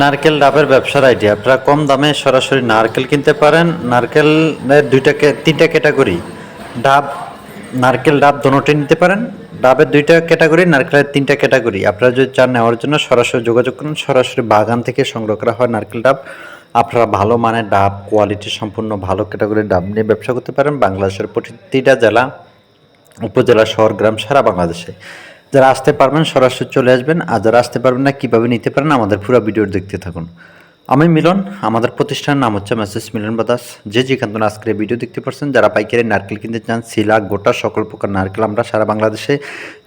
নারকেল ডাবের ব্যবসার আইডিয়া আপনারা কম দামে সরাসরি নারকেল কিনতে পারেন। নারকেলের দুইটা তিনটা ক্যাটাগরি ডাব, নারকেল ডাব দোনোটি নিতে পারেন। ডাবের দুইটা ক্যাটাগরি নারকেলের তিনটা ক্যাটাগরি আপনারা যদি চান নেওয়ার জন্য সরাসরি যোগাযোগ করুন। সরাসরি বাগান থেকে সংগ্রহ করা হয় নারকেল ডাব। আপনারা ভালো মানের ডাব কোয়ালিটি সম্পূর্ণ ভালো ক্যাটাগরির ডাব নিয়ে ব্যবসা করতে পারেন। বাংলাদেশের প্রতিটা জেলা, উপজেলা, শহর, গ্রাম সারা বাংলাদেশে। যারা আসতে পারবেন, সরাসরি চলে আসবেন। আর যারা আসতে পারবেন না, কীভাবে নিতে পারেন, আমাদের পুরো ভিডিও দেখতে থাকুন। আমি মিলন, আমাদের প্রতিষ্ঠানের নাম হচ্ছে মেসেজ মিলন বাদাস যে যেখান থেকে আজকের ভিডিও দেখতে পাচ্ছেন যারা পাইকারি নারকেল কিনতে চান, শিলা, গোটা, সকল প্রকার নারকেল আমরা সারা বাংলাদেশে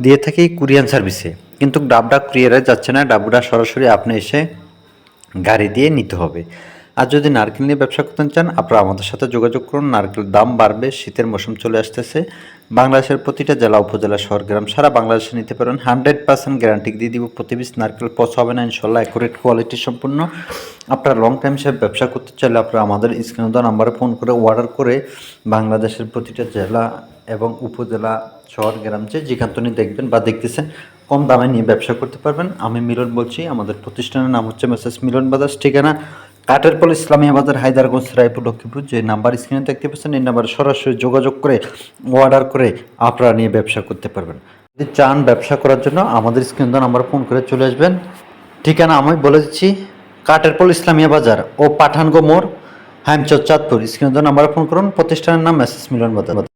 দিয়ে থাকি কুরিয়ান সার্ভিসে। কিন্তু ডাবডা কুরিয়ারে যাচ্ছে না ডাবটা সরাসরি আপনি এসে গাড়ি দিয়ে নিতে হবে। আর যদি নারকেল নিয়ে ব্যবসা করতে চান, আপনারা আমাদের সাথে যোগাযোগ করুন। নারকেল দাম বাড়বে, শীতের মৌসুম চলে আসতেছে। বাংলাদেশের প্রতিটা জেলা, উপজেলা, শহর, গ্রাম সারা বাংলাদেশে নিতে পারেন। হান্ড্রেড পার্সেন্ট গ্যারান্টি দিয়ে দিব প্রতি পিস নারকেল পচা হবে না, ইনশাল্লাহ অ্যাকুরেট কোয়ালিটি সম্পূর্ণ। আপনারা লং টাইম হিসেবে ব্যবসা করতে চাইলে আপনারা আমাদের স্ক্রিনে দেওয়া নাম্বারে ফোন করে অর্ডার করে বাংলাদেশের প্রতিটা জেলা এবং উপজেলা, শহর, গ্রাম যে যেখান থেকে দেখবেন বা দেখতেছেন, কম দামে নিয়ে ব্যবসা করতে পারবেন। আমি মিলন বলছি, আমাদের প্রতিষ্ঠানের নাম হচ্ছে মেসেজ মিলন বাজার ঠিকানা কাটেরপল ইসলামিয়া বাজার হায়দারগঞ্জ, রায়পুর, লক্ষ্মীপুর যে নাম্বার স্ক্রিনে দেখতে পাচ্ছেন, এই নাম্বারে সরাসরি যোগাযোগ করে অর্ডার করে আপনারা নিয়ে ব্যবসা করতে পারবেন। যদি চান ব্যবসা করার জন্য, আমাদের স্ক্রিন নাম্বার ফোন করে চলে আসবেন। ঠিকানা আমি বলে দিচ্ছি, কাটেরপল ইসলামিয়া বাজার ও পাঠানগো মোড় হ্যামচর চাঁদপুর। স্ক্রিন নাম্বারে ফোন করুন, প্রতিষ্ঠানের নাম, মেসেজ মিলন বাজার